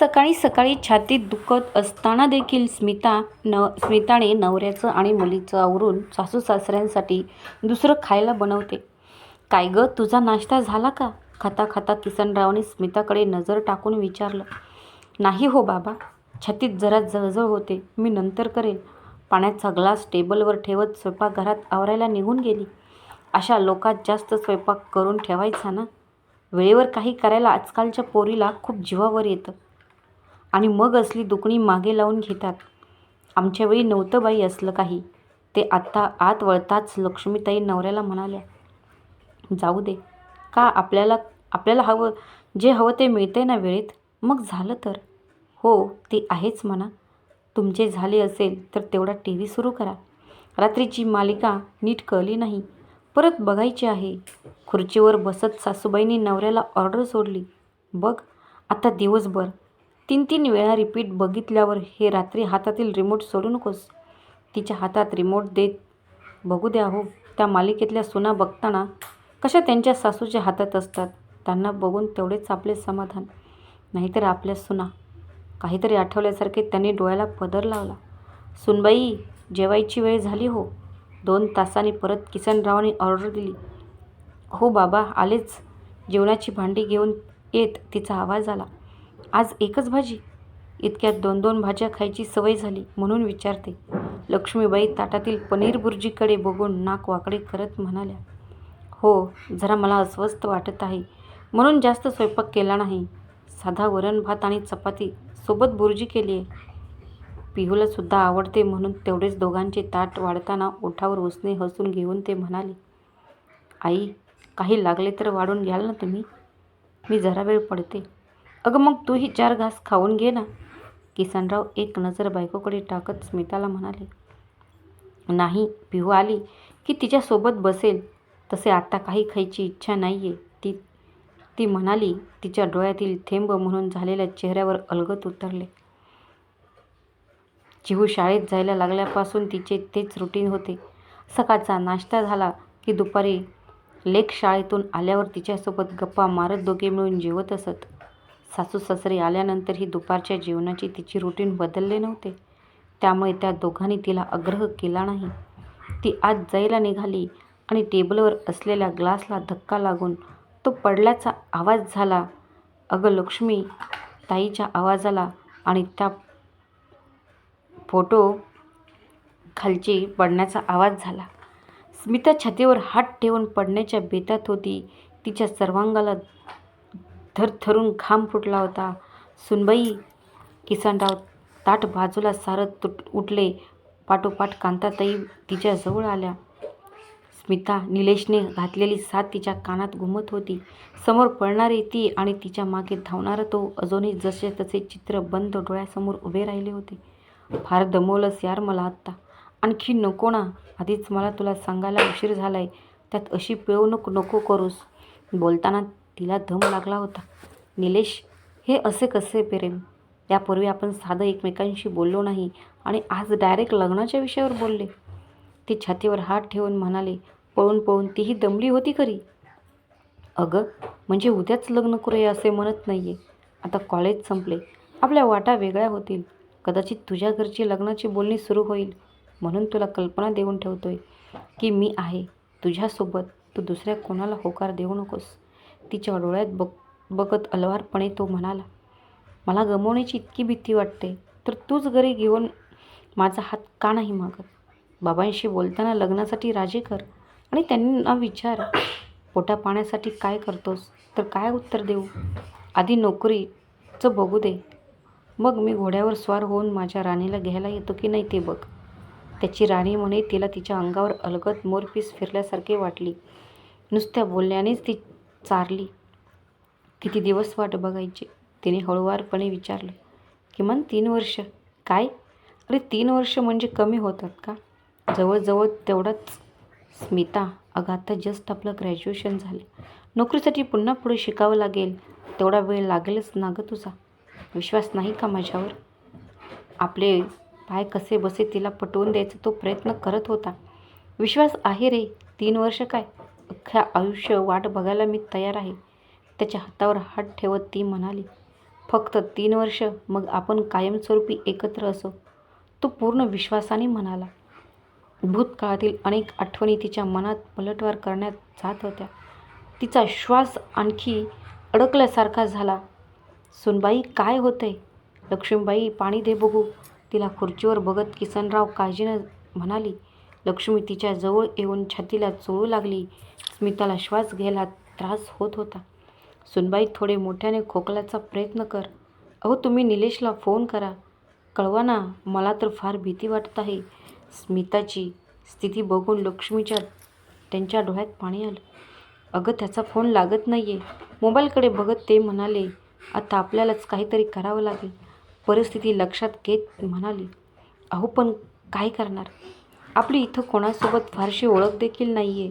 सकाळी सकाळी छातीत दुखत असताना देखील स्मिता न स्मिताने नवऱ्याचं आणि मुलीचं आवरून सासू सासऱ्यांसाठी दुसरं खायला बनवते. काय गं तुझा नाश्ता झाला का? खाता खाता किसनरावने स्मिताकडे नजर टाकून विचारलं. नाही हो बाबा छातीत जरा जळजळ होते मी नंतर करेन. पाण्याचा ग्लास टेबलवर ठेवत स्वयंपाकघरात आवरायला निघून गेली. अशा लोकात जास्त स्वयंपाक करून ठेवायचा ना? वेळेवर काही करायला आजकालच्या पोरीला खूप जीवावर येतं. आणि मग असली दुखणी मागे लावून घेतात. आमच्या वेळी नव्हतं बाई असलं काही. ते आत्ता आत वळताच लक्ष्मीताई नवऱ्याला म्हणाल्या जाऊ दे. का आपल्याला आपल्याला हवं जे हवं ते मिळते ना वेळेत. मग झालं तर. हो ते आहेच म्हणा. तुमचे झाले असेल तर तेवढा टी व्ही सुरू करा. रात्रीची मालिका नीट कळली नाही. परत बघायची आहे. खुर्चीवर बसत सासूबाईंनी नवऱ्याला ऑर्डर सोडली. बघ आता दिवसभर तीन तीन वेळा रिपीट बघितल्यावर हे रात्री हातातील रिमोट सोडू नकोस. तिच्या हातात रिमोट देत बघू द्या हो. त्या मालिकेतल्या सुना बघताना कशा त्यांच्या सासूच्या हातात असतात? त्यांना बघून तेवढेच आपले समाधान. नाहीतर आपल्या सुना काहीतरी आठवल्यासारखे त्यांनी डोळ्याला पदर लावला. सुनबाई जेवायची वेळ झाली हो. दोन तासांनी परत किसनरावांनी ऑर्डर दिली. हो बाबा आलेच. जेवणाची भांडी घेऊन येत तिचा आवाज आला. आज एकच भाजी. इतक्यात दोन दोन भाज्या खायची सवय झाली म्हणून विचारते. लक्ष्मीबाई ताटातील पनीर बुर्जीकडे बघून नाक वाकडे करत म्हणाल्या हो जरा मला अस्वस्थ वाटत आहे. म्हणून जास्त स्वयंपाक केला नाही. साधा वरण भात आणि चपाती सोबत बुर्जी केली आहे. पिहूलासुद्धा आवडते म्हणून तेवढेच दोघांचे ताट वाढताना ओठावर उसने हसून घेऊन ते म्हणाले आई काही लागले तर वाढून घ्याल ना तुम्ही? मी जरा वेळ पडते. अगं मग तूही चार घास खाऊन घे ना. किसनराव एक नजर बायकोकडे टाकत स्मिताला म्हणाले नाही पिहू आली की तिच्यासोबत बसेल. तसे आता काही खायची इच्छा नाही आहे ती ती म्हणाली तिच्या डोळ्यातील थेंब म्हणून झालेल्या चेहऱ्यावर अलगत उतरले. चिहू शाळेत जायला लागल्यापासून तिचे तेच रुटीन होते. सकाळचा नाश्ता झाला की दुपारी लेक शाळेतून आल्यावर तिच्यासोबत गप्पा मारत दोघे मिळून जेवत असत. सासू सासरे आल्यानंतरही दुपारच्या जेवणाची तिची रुटीन बदलले नव्हते. त्यामुळे त्या दोघांनी तिला आग्रह केला नाही. ती आत जायला निघाली आणि टेबलवर असलेल्या ग्लासला धक्का लागून तो पडल्याचा आवाज झाला. अगं लक्ष्मी ताईच्या आवाजाला आणि त्या फोटो खालची पडण्याचा आवाज झाला. स्मिता छातीवर हात ठेवून पडण्याच्या बेतात होती. तिच्या सर्वांगाला थरथरून घाम फुटला होता. सुनबाई किसनराव ताट बाजूला सारत तुट उठले. पाठोपाठ कांताताई तिच्याजवळ आल्या. स्मिता निलेशने घातलेली साथ तिच्या कानात घुमत होती. समोर पळणारी ती आणि तिच्यामागे धावणारा तो अजूनही जसे तसे चित्र बंद डोळ्यासमोर उभे राहिले होते. फार दमवलंस यार मला आत्ता. आणखी नको ना. आधीच मला तुला सांगायला उशीर झालाय. त्यात अशी पिळवणूक नको करूस. बोलताना तिला धम लागला होता. निलेश हे असे कसे प्रेम यापूर्वी आपण साधं एकमेकांशी बोललो नाही आणि आज डायरेक्ट लग्नाच्या विषयावर बोलले. ती छातीवर हात ठेवून म्हणाले पळून पळून तीही दमली होती खरी? अगं म्हणजे उद्याच लग्न करूया असे म्हणत नाही आहे आता कॉलेज संपले. आपल्या वाटा वेगळ्या होतील. कदाचित तुझ्या घरची लग्नाची बोलणी सुरू होईल. म्हणून तुला कल्पना देऊन ठेवतोय की मी आहे. तुझ्यासोबत तू दुसऱ्या कोणाला होकार देऊ नकोस. तिच्या डोळ्यात बघ बघत अलवारपणे तो म्हणाला मला गमवण्याची इतकी भीती वाटते तर तूच घरी घेऊन माझा हात का नाही मागत? बाबांशी बोलताना लग्नासाठी राजी कर आणि त्यांना विचार. पोटा पाण्यासाठी काय करतोस? तर काय उत्तर देऊ? आधी नोकरीचं बघू दे. मग मी घोड्यावर स्वार होऊन माझ्या राणीला घ्यायला येतो की नाही ते बघ. त्याची राणी म्हणे तिला तिच्या अंगावर अलगत मोरपीस फिरल्यासारखे वाटली. नुसत्या बोलण्यानेच ती चारली. किती दिवस वाट बघायची? तिने हळुवारपणे विचारलं. किमान तीन वर्ष. काय? अरे तीन वर्ष म्हणजे कमी होतात का? जवळजवळ तेवढंच. स्मिता अगं आता जस्ट आपलं ग्रॅज्युएशन झालं. नोकरीसाठी पुन्हा पुढे शिकावं लागेल. तेवढा वेळ लागेलच ना गं तुझा? विश्वास नाही का माझ्यावर? आपले पाय कसे बसे तिला पटवून द्यायचा तो प्रयत्न करत होता. विश्वास आहे रे. तीन वर्ष काय? अख्ख्या आयुष्य वाट बघायला मी तयार आहे. त्याच्या हातावर हात ठेवत ती म्हणाली फक्त तीन वर्ष मग आपण कायमस्वरूपी एकत्र असो. तो पूर्ण विश्वासाने म्हणाला. भूतकाळातील अनेक आठवणी तिच्या मनात पलटवार करण्यात जात होत्या. तिचा श्वास आणखी अडकल्यासारखा झाला. सुनबाई काय होतंय? लक्ष्मीबाई पाणी दे बघू. तिला खुर्चीवर बघत किसनराव काळजीनं म्हणाली लक्ष्मी तिच्या जवळ येऊन छातीला चोळू लागली. स्मिताला श्वास घ्यायला त्रास होत होता. सुनबाई थोडे मोठ्याने खोकल्याचा प्रयत्न कर. अहो तुम्ही निलेशला फोन करा. कळवा ना मला तर फार भीती वाटत आहे. स्मिताची स्थिती बघून लक्ष्मीच्या त्यांच्या डोळ्यात पाणी आलं. अगं त्याचा फोन लागत नाही आहे मोबाईलकडे बघत ते म्हणाले आता आपल्यालाच काहीतरी करावं लागेल. परिस्थिती लक्षात घेत म्हणाली अहो पण काय करणार? आपली इथं कोणासोबत फारशी ओळख देखील नाही आहे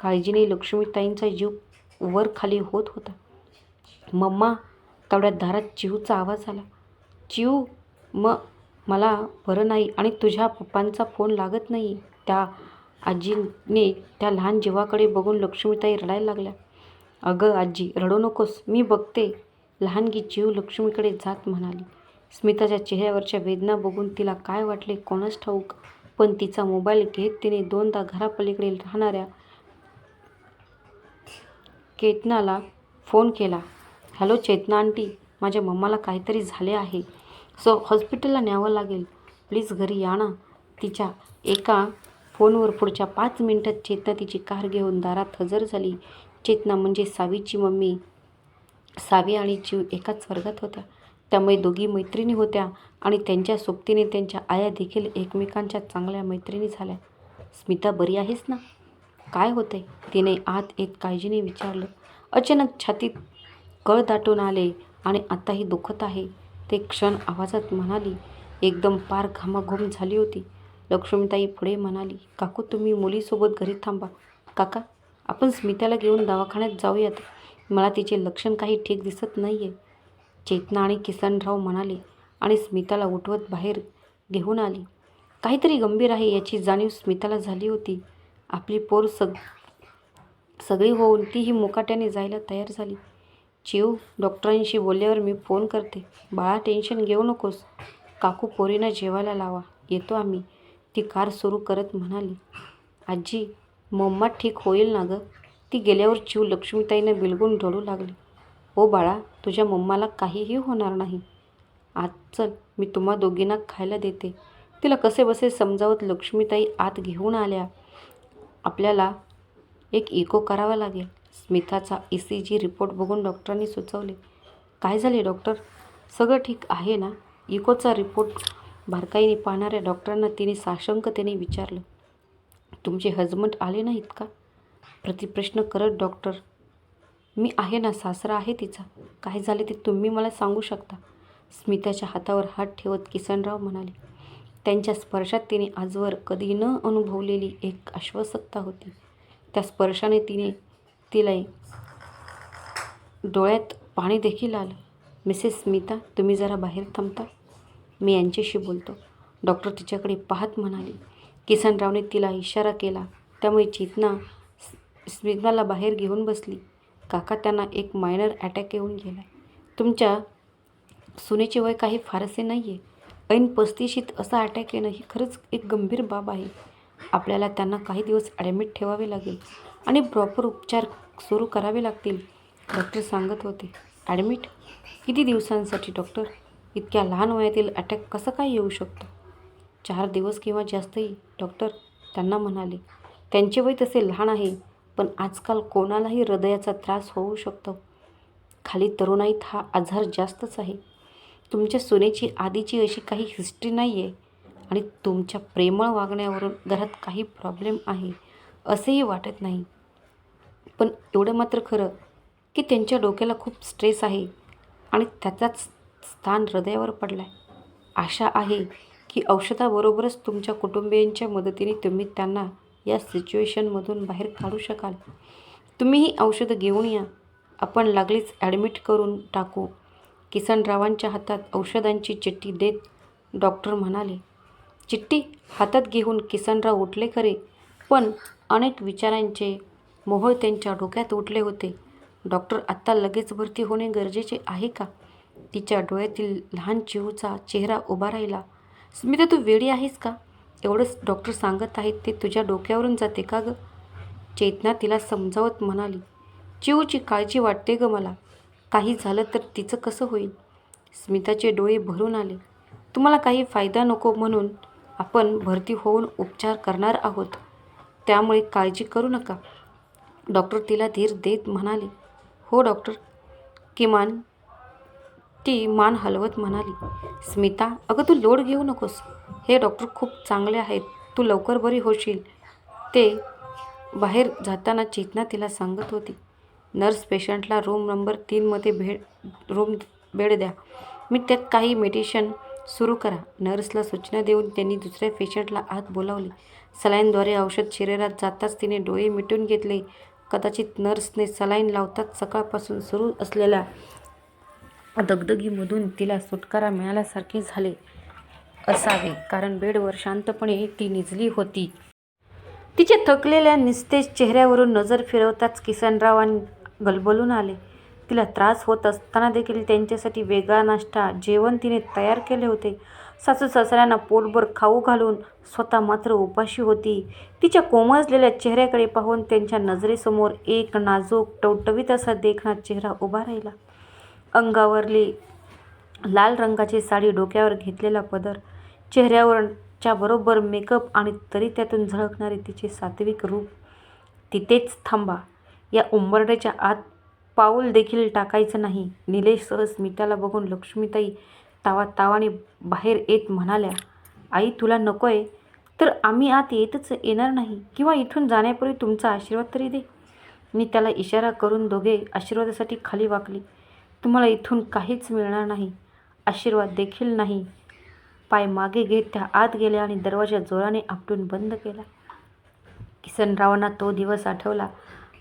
काळजीने लक्ष्मीताईंचा जीव वर खाली होत होता. मम्मा तेवढ्या दारात चिवचा आवाज आला. चिव म मला बरं नाही आणि तुझ्या पप्पांचा फोन लागत नाही. त्या आजीने त्या लहान जीवाकडे बघून लक्ष्मीताई रडायला लागल्या. अगं आजी रडू नकोस मी बघते. लहानगी जीव लक्ष्मीकडे जात म्हणाली. स्मिताच्या चेहऱ्यावरच्या वेदना बघून तिला काय वाटले कोणास ठाऊक. पण तिचा मोबाईल घेत तिने दोनदा घरापलीकडे राहणाऱ्या केतनाला फोन केला. हॅलो चेतना आंटी माझ्या मम्माला काहीतरी झाले आहे. सो हॉस्पिटलला न्यावं लागेल. प्लीज घरी या ना. तिच्या एका फोनवर पुढच्या पाच मिनिटात चेतना तिची कार घेऊन दारात हजर झाली. चेतना म्हणजे सावीची मम्मी. सावी आणि जीव एकाच वर्गात होत्या त्यामुळे दोघी मैत्रिणी होत्या. आणि त्यांच्या सोबतीने त्यांच्या आया देखील एकमेकांच्या चांगल्या मैत्रिणी झाल्या. स्मिता बरी आहेस ना? काय होते तिने आत येत काळजीने विचारलं. अचानक छातीत कळ दाटून आले आणि आताही दुखत आहे. ते क्षण आवाजात म्हणाली एकदम पार घामाघूम झाली होती. लक्ष्मीताई पुढे म्हणाली काकू तुम्ही मुलीसोबत घरी थांबा. काका आपण स्मिताला घेऊन दवाखान्यात जाऊयात. मला तिचे लक्षण काही ठीक दिसत नाही आहे चेतना आणि किसनराव म्हणाले आणि स्मिताला उठवत बाहेर घेऊन आली. काहीतरी गंभीर आहे याची जाणीव स्मिताला झाली होती. आपली पोर सग सगळी होऊन तीही मुकाट्याने जायला तयार झाली. चिव डॉक्टरांशी बोलल्यावर मी फोन करते. बाळा टेन्शन घेऊ नकोस. काकू पोरीनं जेवायला लावा. येतो आम्ही. ती कार सुरू करत म्हणाली. आजी मम्मा ठीक होईल ना गं? ती गेल्यावर चिव लक्ष्मीताईनं बिलगून ढळू लागली. ओ बाळा तुझ्या मम्माला काहीही होणार नाही. आज चल मी तुम्हा दोघींना खायला देते. तिला कसे बसे समजावत लक्ष्मीताई आत घेऊन आल्या. आपल्याला एक इको करावा लागेल. स्मिताचा ई सी जी रिपोर्ट बघून डॉक्टरांनी सुचवले. काय झाले डॉक्टर सगळं ठीक आहे ना? इकोचा रिपोर्ट बारकाईने पाहणाऱ्या डॉक्टरांना तिने साशंकतेने विचारलं. तुमचे हजबंड आले नाहीत का? प्रतिप्रश्न करत डॉक्टर मी आहे ना सासरा आहे तिचा. काय झाले ते तुम्ही मला सांगू शकता? स्मिताच्या हातावर हात ठेवत किसनराव म्हणाले त्यांच्या स्पर्शात तिने आजवर कधी न अनुभवलेली एक आश्वासकता होती. त्या स्पर्शाने तिने तिला डोळ्यात पाणी देखील आलं. मिसेस स्मिता तुम्ही जरा बाहेर थांबता. मी यांच्याशी बोलतो. डॉक्टर तिच्याकडे पाहत म्हणाले किसनरावने तिला इशारा केला. त्यामुळे चेतना स्मिताला बाहेर घेऊन बसली. काका त्यांना एक मायनर अटॅक येऊन गेला तुमच्या सुनेचे वय काही फारसे नाही आहे ऐन पस्तीशीत असा अटॅक येणं ही खरंच एक गंभीर बाब आहे. आपल्याला त्यांना काही दिवस ॲडमिट ठेवावे लागेल आणि प्रॉपर उपचार सुरू करावे लागतील डॉक्टर सांगत होते. ॲडमिट किती दिवसांसाठी डॉक्टर इतक्या लहान वयातील अटॅक कसं काय येऊ शकतो? चार दिवस किंवा जास्तही डॉक्टर त्यांना म्हणाले. त्यांचे वय तसे लहान आहे पण आजकाल कोणालाही हृदयाचा त्रास होऊ शकतो. खाली तरुणाईत हा आजार जास्तच आहे. तुमच्या सुनेची आधीची अशी काही हिस्ट्री नाही आहे आणि तुमच्या प्रेमळ वागण्यावरून घरात काही प्रॉब्लेम आहे असेही वाटत नाही. पण एवढं मात्र खरं की त्यांच्या डोक्याला खूप स्ट्रेस आहे आणि त्याचाच स्थान हृदयावर पडला आहे आशा आहे की औषधाबरोबरच तुमच्या कुटुंबियांच्या मदतीने तुम्ही त्यांना या सिच्युएशनमधून बाहेर काढू शकाल. तुम्ही ही औषधं घेऊन या. आपण लागलीच ॲडमिट करून टाकू. किसनरावांच्या हातात औषधांची चिठ्ठी देत डॉक्टर म्हणाले चिठ्ठी हातात घेऊन किसनराव उठले खरे पण अनेक विचारांचे मोहोळ त्यांच्या डोक्यात उठले होते. डॉक्टर आत्ता लगेच भरती होणे गरजेचे आहे का? तिच्या डोळ्यातील लहान चिहूचा चेहरा उभा राहिला. स्मिता तू वेडी आहेस का? एवढंच डॉक्टर सांगत आहेत ते तुझ्या डोक्यावरून जाते का गं? चेतना तिला समजावत म्हणाली "चिऊची काळजी वाटते गं मला. काही झालं तर तिचं कसं होईल? स्मिताचे डोळे भरून आले. तुम्हाला काही फायदा नको म्हणून आपण भरती होऊन उपचार करणार आहोत. त्यामुळे काळजी करू नका. डॉक्टर तिला धीर देत म्हणाले. हो डॉक्टर. किमान ती मान हलवत म्हणाली. स्मिता अगं तू लोड घेऊ नकोस. हे डॉक्टर खूप चांगले आहेत. तू लवकर बरी होशील. ते बाहेर जाताना चेतना तिला सांगत होती. नर्स पेशंटला रूम नंबर तीनमध्ये भेट रूम बेड द्या. मी त्यात काही मेडिशन सुरू करा. नर्सला सूचना देऊन त्यांनी दुसऱ्या पेशंटला आत बोलावले. सलाईनद्वारे औषध शरीरात जाताच तिने डोळे मिटून घेतले. कदाचित नर्सने सलाईन लावताच सकाळपासून सुरू असलेल्या दगदगीमधून तिला सुटकारा मिळाल्यासारखे झाले असावे कारण बेडवर शांतपणे ती निजली होती. तिच्या थकलेल्या निस्तेज चेहऱ्यावरून नजर फिरवताच किसनरावां गलबलून आले. तिला त्रास होत असताना देखील त्यांच्यासाठी वेगळा नाश्ता जेवण तिने तयार केले होते. सासू सासऱ्यांना पोटभर खाऊ घालून स्वतः मात्र उपाशी होती. तिच्या कोमजलेल्या चेहऱ्याकडे पाहून त्यांच्या नजरेसमोर एक नाजूक टवटवीत असा देखणा चेहरा उभा राहिला. अंगावरली लाल रंगाची साडी डोक्यावर घेतलेला पदर चेहऱ्यावरच्या बरोबर मेकअप आणि तरी त्यातून झळकणारे तिचे सात्विक रूप. तिथेच थांबा. या उंबरड्याच्या आत पाऊल देखील टाकायचं नाही. निलेशसह स्मिताला बघून लक्ष्मीताई तावा तावाने बाहेर येत म्हणाल्या आई तुला नको आहे तर आम्ही आत येतच येणार नाही किंवा इथून जाण्यापूर्वी तुमचा आशीर्वाद तरी दे. मी त्याला इशारा करून दोघे आशीर्वादासाठी खाली वाकली. तुम्हाला इथून काहीच मिळणार नाही. आशीर्वाद देखील नाही. पाय मागे घेत त्या आत गेल्या आणि दरवाजा जोराने आपटून बंद केला. किसनरावांना तो दिवस आठवला.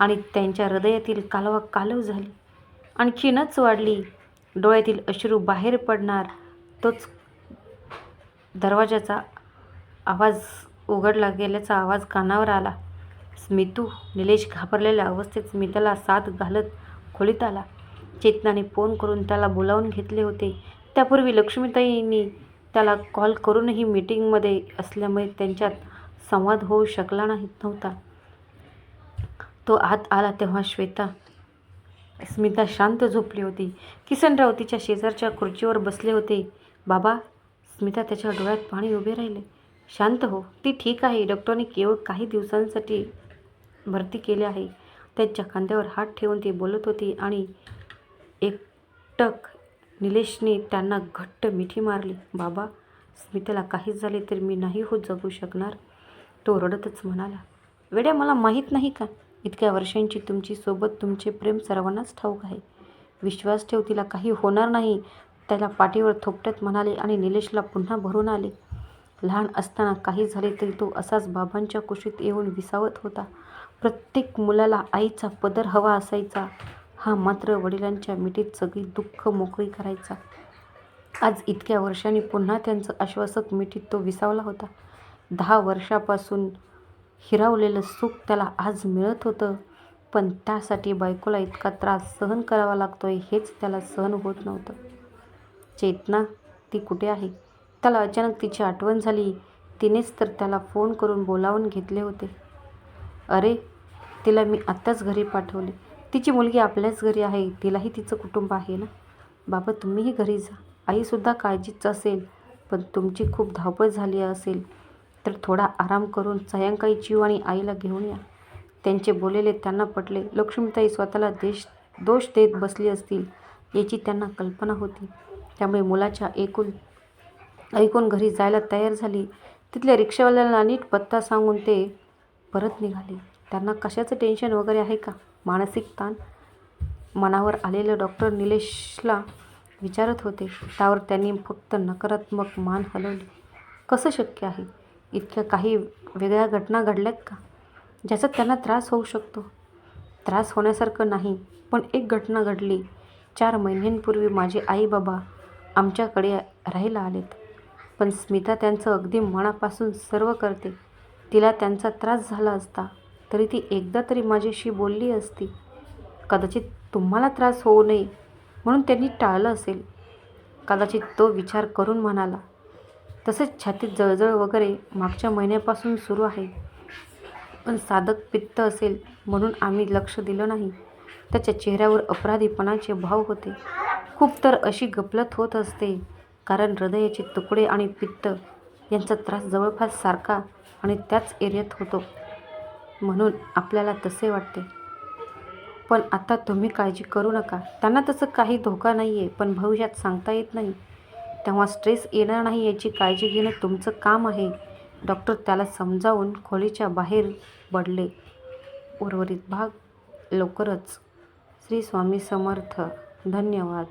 आणि त्यांच्या हृदयातील कालवा कालव झाली. आणखीनच वाढली. डोळ्यातील अश्रू बाहेर पडणार. तोच दरवाजाचा आवाज उघडला गेल्याचा आवाज कानावर आला. स्मितू निलेश घाबरलेल्या अवस्थेत स्मिताला साथ घालत खोलीत आला. चेतनाने फोन करून त्याला बोलावून घेतले होते. त्यापूर्वी लक्ष्मीताईंनी त्याला कॉल करूनही मीटिंगमध्ये असल्यामुळे त्यांच्यात संवाद होऊ शकला नाही नव्हता. तो आत आला तेव्हा श्वेता स्मिता शांत झोपली होती. किसनराव तिच्या शेजारच्या खुर्चीवर बसले होते. बाबा स्मिता त्याच्या डोळ्यात पाणी उभे राहिले. शांत हो ती ठीक आहे. डॉक्टरने केवळ काही दिवसांसाठी भरती केली आहे. त्यांच्या खांद्यावर हात ठेवून ती बोलत होती आणि एकटक निलेशने त्यांना घट्ट मिठी मारली. बाबा स्मिताला काहीच झाले तर मी नाही हो जगू शकणार तो रडतच म्हणाला. वेड्या मला माहीत नाही का? इतक्या वर्षांची तुमची सोबत तुमचे प्रेम सर्वांनाच ठाऊक आहे. विश्वास ठेव तिला काही होणार नाही. त्याला पाठीवर थोपटत म्हणाले आणि निलेशला पुन्हा भरून आले. लहान असताना काही झाले तरी तो असाच बाबांच्या कुशीत येऊन विसावत होता. प्रत्येक मुलाला आईचा पदर हवा असायचा. हा मात्र वडिलांच्या मिठीत सगळी दुःख मोकळी करायचा. आज इतक्या वर्षांनी पुन्हा त्यांचं आश्वासक मिठीत तो विसावला होता. दहा वर्षापासून हिरावलेलं सुख त्याला आज मिळत होतं. पण त्यासाठी बायकोला इतका त्रास सहन करावा लागतोय हेच त्याला सहन होत नव्हतं. चेतना ती कुठे आहे? त्याला अचानक तिची आठवण झाली. तिनेच तर त्याला फोन करून बोलावून घेतले होते. अरे तिला मी आत्ताच घरी पाठवले. तिची मुलगी आपल्याच घरी आहे. तिलाही तिचं कुटुंब आहे ना? बाबा तुम्हीही घरी जा. आईसुद्धा काळजीच असेल. पण तुमची खूप धावपळ झाली असेल. तर थोडा आराम करून सायंकाळी जीव आणि आईला घेऊन या. त्यांचे बोलेले त्यांना पटले. लक्ष्मीताई स्वतःला देश दोष देत बसली असतील याची त्यांना कल्पना होती. त्यामुळे मुलाच्या एकूण ऐकून घरी जायला तयार झाली. तिथल्या रिक्षावाल्याला नीट पत्ता सांगून ते परत निघाले. त्यांना कशाचं टेन्शन वगैरे आहे का? मानसिक ताण? मनावर आलेलं डॉक्टर निलेशला विचारत होते. त्यावर त्यांनी फक्त नकारात्मक मान हलवली. कसं शक्य आहे? इतक्या काही वेगळ्या घटना घडल्यात का? ज्याचा त्यांना त्रास होऊ शकतो. त्रास होण्यासारखं नाही पण एक घटना घडली. चार महिन्यांपूर्वी माझे आई बाबा आमच्याकडे राहायला आलेत. पण स्मिता त्यांचं अगदी मनापासून सर्व करते. तिला त्यांचा त्रास झाला असता तरी ती एकदा तरी माझ्याशी बोलली असती. कदाचित तुम्हाला त्रास होऊ नये म्हणून त्यांनी टाळलं असेल. कदाचित तो विचार करून म्हणाला तसेच छातीत जळजळ वगैरे मागच्या महिन्यापासून सुरू आहे. पण साधक पित्त असेल म्हणून आम्ही लक्ष दिलं नाही. त्याच्या चेहऱ्यावर अपराधीपणाचे भाव होते. खूप तर अशी गपलत होत असते. कारण हृदयाचे तुकडे आणि पित्त यांचा त्रास जवळपास सारखा आणि त्याच एरियात होतो. म्हणून आपल्याला तसे वाटते. पण आता तुम्ही काळजी करू नका. त्यांना तसं काही धोका नाही आहे पण भविष्यात सांगता येत नाही. तेव्हा स्ट्रेस येणार नाही याची काळजी घेणं तुमचं काम आहे. डॉक्टर त्याला समजावून खोलीच्या बाहेर पडले. उर्वरित भाग लवकरच. श्री स्वामी समर्थ. धन्यवाद.